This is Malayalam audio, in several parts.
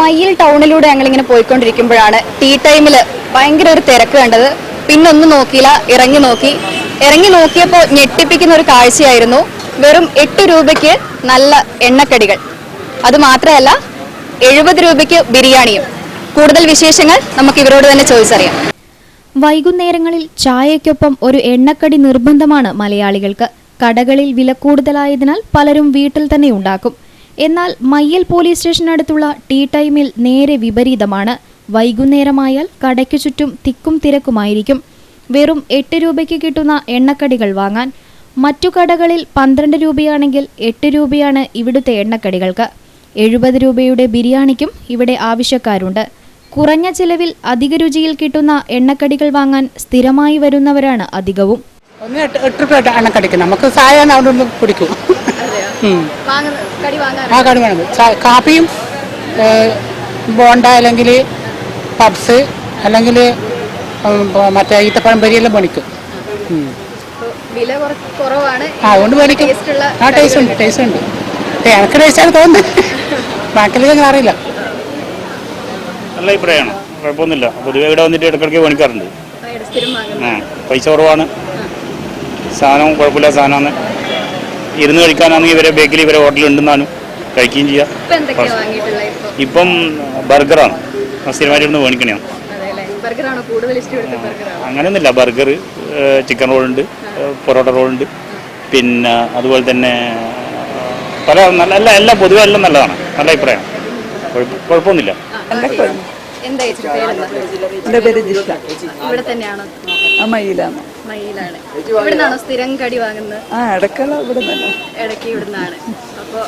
മയ്യിൽ ടൗണിലൂടെ ഞങ്ങൾ ഇങ്ങനെ പോയിക്കൊണ്ടിരിക്കുമ്പോഴാണ് ടീ ടൈമിൽ ഭയങ്കര ഒരു തിരക്ക് കണ്ടത്. പിന്നൊന്നും നോക്കിയില്ല ഇറങ്ങി നോക്കി. ഇറങ്ങി നോക്കിയപ്പോൾ ഞെട്ടിപ്പിക്കുന്ന ഒരു കാഴ്ചയായിരുന്നു. വെറും എട്ട് രൂപയ്ക്ക് നല്ല എണ്ണക്കടികൾ. അത് മാത്രമല്ല എഴുപത് രൂപയ്ക്ക് ബിരിയാണിയും. കൂടുതൽ വിശേഷങ്ങൾ നമുക്ക് ഇവരോട് തന്നെ ചോദിച്ചറിയാം. വൈകുന്നേരങ്ങളിൽ ചായയ്ക്കൊപ്പം ഒരു എണ്ണക്കടി നിർബന്ധമാണ് മലയാളികൾക്ക്. കടകളിൽ വില കൂടുതലായതിനാൽ പലരും വീട്ടിൽ തന്നെ ഉണ്ടാക്കും. എന്നാൽ മയ്യൽ പോലീസ് സ്റ്റേഷനടുത്തുള്ള ടീ ടൈമിൽ നേരെ വിപരീതമാണ്. വൈകുന്നേരമായാൽ കടയ്ക്ക് ചുറ്റും തിക്കും തിരക്കുമായിരിക്കും. വെറും എട്ട് രൂപയ്ക്ക് കിട്ടുന്ന എണ്ണക്കടികൾ വാങ്ങാൻ. മറ്റു കടകളിൽ പന്ത്രണ്ട് രൂപയാണെങ്കിൽ എട്ട് രൂപയാണ് ഇവിടുത്തെ എണ്ണക്കടികൾക്ക്. എഴുപത് രൂപയുടെ ബിരിയാണിക്കും ഇവിടെ ആവശ്യക്കാരുണ്ട്. കുറഞ്ഞ ചിലവിൽ അധിക രുചിയിൽ കിട്ടുന്ന എണ്ണക്കടികൾ വാങ്ങാൻ സ്ഥിരമായി വരുന്നവരാണ് അധികവും. എട്ട് എട്ട് നമുക്ക് നിന്ന് കുടിക്കും. ആ കടി വേണം കാപ്പിയും ബോണ്ട അല്ലെങ്കിൽ പബ്സ് അല്ലെങ്കിൽ മറ്റേ ഈത്തപ്പഴം പരിയെല്ലാം പണിക്കും. ഉം. വില കുറവാണ്. അതുകൊണ്ട് മേടിക്കും ആ ടേസ്റ്റ് ഉണ്ട്? ടേസ്റ്റ് ഉണ്ട് എനിക്ക് ടേസ്റ്റാണ് തോന്നുന്നത് ബാക്കിലേക്ക് അറിയില്ല. നല്ല അഭിപ്രായമാണ്. കുഴപ്പമൊന്നുമില്ല. പൊതുവെ ഇവിടെ വന്നിട്ട് ഇടയ്ക്കിടയ്ക്ക് പണിക്കാറുണ്ട്. പൈസ കുറവാണ്. സാധനം കുഴപ്പമില്ല സാധനമാണ്. ഇരുന്ന് കഴിക്കാനാണെങ്കിൽ ഇവരെ ബേക്കറി ഇവരെ ഹോട്ടലിൽ ഉണ്ടെന്നാലും കഴിക്കുകയും ചെയ്യാം ഇപ്പം ബർഗറാണ് സ്ഥിരമായിട്ട് മേടിക്കണേ ഇഷ്ടപ്പെടുന്നത് ബർഗറാണോ അങ്ങനെയൊന്നുമില്ല. ബർഗർ ചിക്കൻ റോളുണ്ട് പൊറോട്ട റോളുണ്ട് പിന്നെ അതുപോലെ തന്നെ പല നല്ല എല്ലാ എല്ലാം പൊതുവെ എല്ലാം നല്ലതാണ്. നല്ല അഭിപ്രായം. കുഴപ്പ- കുഴപ്പമൊന്നുമില്ല? എന്റെ പേര് ജിഷ. ഇവിടെ തന്നെയാണോ? മയിലാണ്. ഇവിടുന്നാണോ സ്ഥിരം കടി വാങ്ങുന്നത്? ആ ഇടക്കല ഇവിടെ തന്നെ ഇടയ്ക്ക് ഇവിടുന്നാണ്. അപ്പോൾ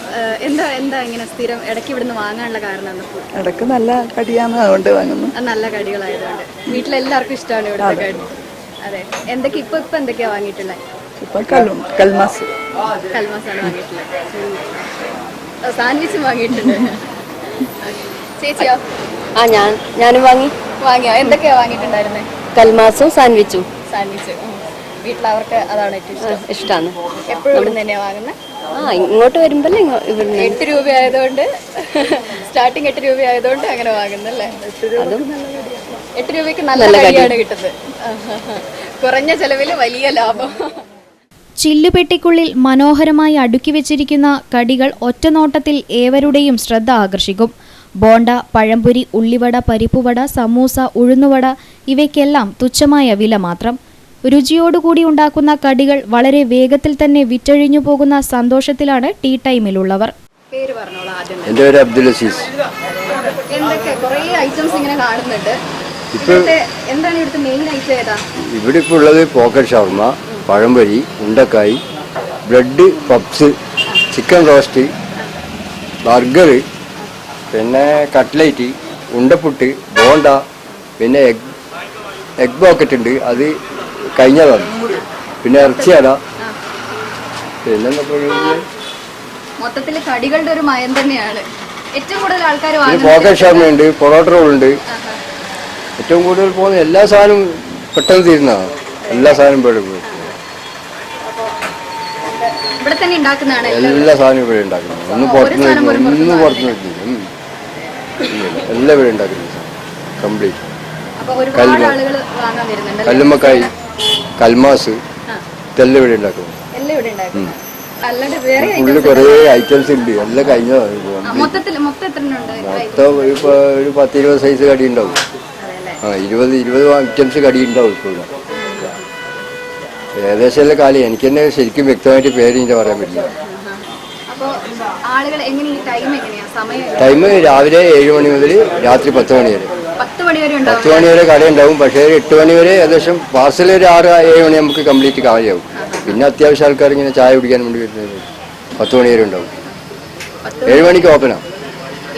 എന്താ എന്താ ഇങ്ങനെ സ്ഥിരം ഇടയ്ക്ക് ഇവിടുന്ന് വാങ്ങാനുള്ള കാരണം എന്താ? ഇടയ്ക്ക് നല്ല കടിയാണ് അതുകൊണ്ട് വാങ്ങുന്നു. അത് നല്ല കടികളായതുകൊണ്ട്. വീട്ടിലെല്ലാവർക്കും ഇഷ്ടമാണ് ഇവിടുത്തെ കടി. അതെ. എന്തൊക്കെ ഇപ്പൊ ഇപ്പൊ എന്തൊക്കെയാ വാങ്ങിയിട്ടുള്ളത് ഇപ്പം കല്ലും കൽമാസ്. കൽമാസാണ് വാങ്ങിയിട്ടുള്ളത് സാൻഡ്വിച്ചും വാങ്ങിയിട്ടുണ്ട്. ചേച്ചിയോ? ആ ഞാൻ ഞാനും വാങ്ങി. വാങ്ങിയോ? എന്തൊക്കെയാ വാങ്ങിയിട്ടുണ്ടായിരുന്നത് കൽമാസും സാൻഡ്വിച്ചും? സാൻഡ്വിച്ച്. വീട്ടിൽ അവർക്ക് അതാണ് ഏറ്റവും ഇഷ്ടം. ഇഷ്ടമാണ് എപ്പോഴും വാങ്ങുന്നത് ആ ഇങ്ങോട്ട് വരുമ്പോൾ ഇവിടുന്ന് എട്ട് രൂപ ആയതുകൊണ്ട് സ്റ്റാർട്ടിങ് എട്ട് രൂപ ആയതുകൊണ്ട് അങ്ങനെ വാങ്ങുന്നല്ലേ? എട്ട് രൂപയ്ക്ക് നല്ല നല്ല കടി. കടിയാണ് കിട്ടുന്നത്. കുറഞ്ഞ ചെലവിൽ വലിയ ലാഭം. ചില്ലുപെട്ടിക്കുള്ളിൽ മനോഹരമായി അടുക്കി വെച്ചിരിക്കുന്ന കടികൾ ഒറ്റനോട്ടത്തിൽ ഏവരുടെയും ശ്രദ്ധ ആകർഷിക്കും. ബോണ്ട പഴംപുരി ഉള്ളിവട പരിപ്പുവട സമൂസ ഉഴുന്നുവട ഇവയ്ക്കെല്ലാം തുച്ഛമായ വില മാത്രം. രുചിയോടുകൂടി ഉണ്ടാക്കുന്ന കടികൾ വളരെ വേഗത്തിൽ തന്നെ വിറ്റഴിഞ്ഞു പോകുന്ന സന്തോഷത്തിലാണ് ടീ ടൈമിലുള്ളവർ. എന്റെ പേര് അബ്ദുൽ അസീസ്. ഇവിടെ ഇപ്പോൾ ഉള്ളത് പോക്കറ്റ് ഷവർമ പഴംപൊരി ഉണ്ടക്കായി bread puffs chicken roast burger പിന്നെ കട്ട്ലൈറ്റ് ഉണ്ടപ്പുട്ട് ബോണ്ട പിന്നെ എഗ് എഗ് ബോക്കറ്റ് ഉണ്ട്. അത് കഴിഞ്ഞതാണ്. പിന്നെ ഇറച്ചിയല പിന്നെ മൊത്തത്തിൽ കടികളുടെ ഒരു മയം തന്നെയാണ്. ഏറ്റവും കൂടുതൽ ആൾക്കാർ പോക്കറ്റ് പൊറോട്ട ഏറ്റവും കൂടുതൽ പോകുന്ന എല്ലാ സാധനവും പെട്ടെന്ന് തീരുന്നതാണ് എല്ലാ സാധനവും ഉണ്ടാക്കുന്നതാണ് എല്ലാ സാധനവും ഇവിടെ ഉണ്ടാക്കുന്നത്. ഒന്നും പുറത്തുനിന്ന്. ഒന്നും പുറത്തുനിന്ന് എല്ലാം ഇവിടെ ഉണ്ടാക്കുന്നത് കംപ്ലീറ്റ്. വരുന്നുണ്ട് കല്ലുമ്മക്കായി കൽമാസ് ഇതെല്ലാം ഇവിടെ ഉണ്ടാക്കുന്നു. ഉള്ളിൽ കുറേ ഐറ്റംസ് ഉണ്ട്. എല്ലാം കഴിഞ്ഞ. മൊത്തം ഇപ്പൊ ഒരു പത്ത് ഇരുപത് സൈസ് കടി ഉണ്ടാവും. ആ ഇരുപത് ഇരുപത് ഐറ്റംസ് കടി ഉണ്ടാവും ഇപ്പോൾ. ഏകദേശം എല്ലാം കാലം. എനിക്ക് തന്നെ ശരിക്കും വ്യക്തമായിട്ട് പേര് ഇതിന്റെ പറയാൻ പറ്റില്ല. ആളുകൾ എങ്ങനെ ടൈം സമയം ടൈം രാവിലെ ഏഴ് മണി മുതൽ രാത്രി പത്ത് മണി വരെ. പത്ത് മണി വരെ പത്ത് ഉണ്ടാവും മണി വരെ കട ഉണ്ടാവും. പക്ഷേ ഒരു എട്ട് മണി വരെ ഏകദേശം പാർസൽ ഒരു ആറ് ഏഴ് മണി നമുക്ക് കംപ്ലീറ്റ് കാലിയാവും. പിന്നെ അത്യാവശ്യം ആൾക്കാർ ഇങ്ങനെ ചായ കുടിക്കാൻ വേണ്ടി വരുന്നത് പത്ത് മണി വരെ ഉണ്ടാവും. ഏഴ് മണിക്ക് ഓപ്പനാ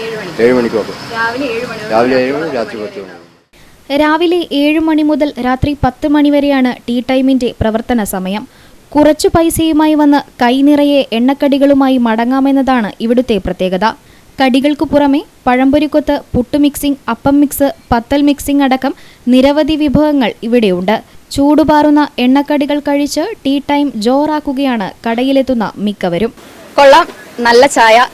ഏഴ് മണി. ഏഴ് മണിക്ക് ഓപ്പൺ രാവിലെ ഏഴ് മണി രാവിലെ ഏഴ് മണി രാത്രി പത്ത് മണി രാവിലെ ഏഴ് മണി മുതൽ രാത്രി പത്ത് മണി വരെയാണ് ടീ ടൈമിന്റെ പ്രവർത്തന സമയം. കുറച്ചു പൈസയുമായി വന്ന് കൈനിറയെ എണ്ണക്കടികളുമായി മടങ്ങാമെന്നതാണ് ഇവിടുത്തെ പ്രത്യേകത. കടികൾക്കു പുറമെ പഴംപൊരിക്കൊത്ത് പുട്ടു മിക്സിംഗ് അപ്പം മിക്സ് പത്തൽ മിക്സിംഗ് അടക്കം നിരവധി വിഭവങ്ങൾ ഇവിടെയുണ്ട്. ചൂടുപാറുന്ന എണ്ണക്കടികൾ കഴിച്ച് ടീ ടൈം ജോറാക്കുകയാണ് കടയിലെത്തുന്ന മിക്കവരും. കൊള്ളാം. നല്ല ചായ.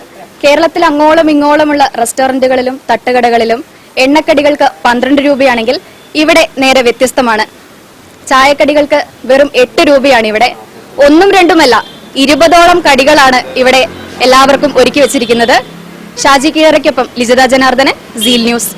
കേരളത്തിൽ അങ്ങോളം ഇങ്ങോളമുള്ള റെസ്റ്റോറന്റുകളിലും തട്ടുകടകളിലും എണ്ണക്കടികൾക്ക് പന്ത്രണ്ട് രൂപയാണെങ്കിൽ ഇവിടെ നേരെ വ്യത്യസ്തമാണ്. ചായക്കടികൾക്ക് വെറും എട്ട് രൂപയാണ് ഇവിടെ. ഒന്നും രണ്ടുമല്ല ഇരുപതോളം കടികളാണ് ഇവിടെ എല്ലാവർക്കും ഒരുക്കി വെച്ചിരിക്കുന്നത്. ഷാജി കീറയ്ക്കൊപ്പം ലിജിത ജനാർദ്ദനൻ സീൽ ന്യൂസ്.